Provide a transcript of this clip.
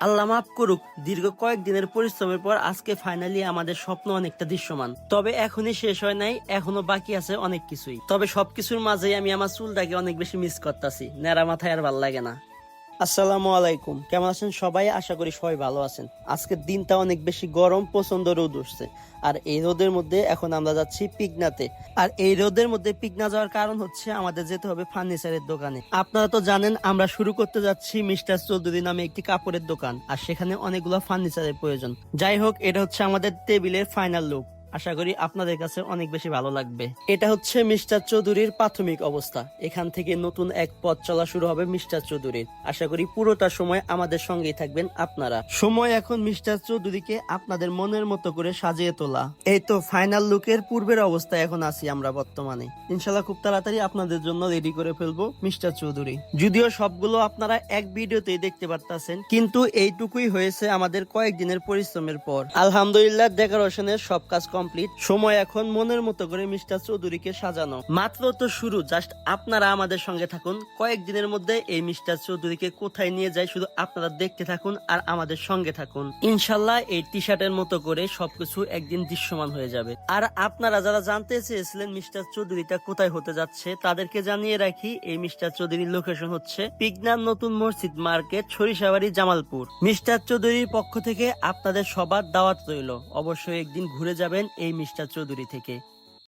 আল্লাহ মাফ করুক, দীর্ঘ কয়েকদিনের পরিশ্রমের পর আজকে ফাইনালি আমাদের স্বপ্ন অনেকটা দৃশ্যমান। তবে এখনই শেষ হয় নাই এখনও বাকি আছে অনেক কিছুই। তবে সবকিছুর মাঝেই আমি আমার চুলটাকে অনেক বেশি মিস করতেছি। নেড়া মাথায় আর ভালো লাগে না। আসসালামু আলাইকুম। কেমন আছেন সবাই? আশা করি সবাই ভালো আছেন। আজকের দিনটা অনেক বেশি গরম প্রচণ্ড রোদ উঠছে। আর এই রোদের মধ্যে এখন আমরা যাচ্ছি পিকনাতে। আর এই রোদের মধ্যে পিকনা যাওয়ার কারণ হচ্ছে আমাদের যেতে হবে ফার্নিচারের দোকানে। আপনারা তো জানেন, আমরা শুরু করতে যাচ্ছি মিস্টার চৌধুরী নামে একটি কাপড়ের দোকান। আর সেখানে অনেকগুলো ফার্নিচারের প্রয়োজন। যাই হোক, এটা হচ্ছে আমাদের টেবিলের ফাইনাল লুক। আশা করি আপনাদের কাছে অনেক বেশি ভালো লাগবে। এটা হচ্ছে মিস্টার চৌধুরীর প্রাথমিক অবস্থা। এখান থেকে নতুন এক পথ চলা শুরু হবে মিস্টার চৌধুরীর। আশা করি পুরোটা সময় আমাদের সঙ্গেই থাকবেন আপনারা। সময় এখন মিস্টার চৌধুরীকে আপনাদের মনের মতো করে সাজিয়ে তোলা। এই তো ফাইনাল লুকের পূর্বের অবস্থায় এখন আছি আমরা বর্তমানে। ইনশাল্লাহ খুব তাড়াতাড়ি আপনাদের জন্য রেডি করে ফেলব মিস্টার চৌধুরী। যদিও সবগুলো আপনারা এক ভিডিওতেই দেখতে পারতেছেন, কিন্তু এইটুকুই হয়েছে আমাদের কয়েকদিনের পরিশ্রমের পর। আলহামদুলিল্লাহ ডেকোরেশনের সব কাজ কমপ্লিট সময় এখন মনের মতো করে মিস্টার চৌধুরীকে সাজানো। মাত্র তো শুরু, জাস্ট আপনারা আমাদের সঙ্গে থাকুন। কয়েকদিনের মধ্যে এই মিস্টার চৌধুরীকে কোথায় নিয়ে যায় শুধু আপনারা দেখতে থাকুন আর আমাদের সঙ্গে থাকুন। ইনশাল্লাহ এই টি শার্টের মতো করে সবকিছু একদিন দৃশ্যমান হয়ে যাবে। আর আপনারা যারা জানতে চেয়েছিলেন মিস্টার চৌধুরীটা কোথায় হতে যাচ্ছে, তাদেরকে জানিয়ে রাখি, এই মিস্টার চৌধুরীর লোকেশন হচ্ছে পিগনার নতুন মসজিদ মার্কেট, সরিষাবাড়ি, জামালপুর। মিস্টার চৌধুরীর পক্ষ থেকে আপনাদের সবার দাওয়াত রইল। অবশ্যই একদিন ঘুরে যাবেন এই মিস্টার চৌধুরী থেকে।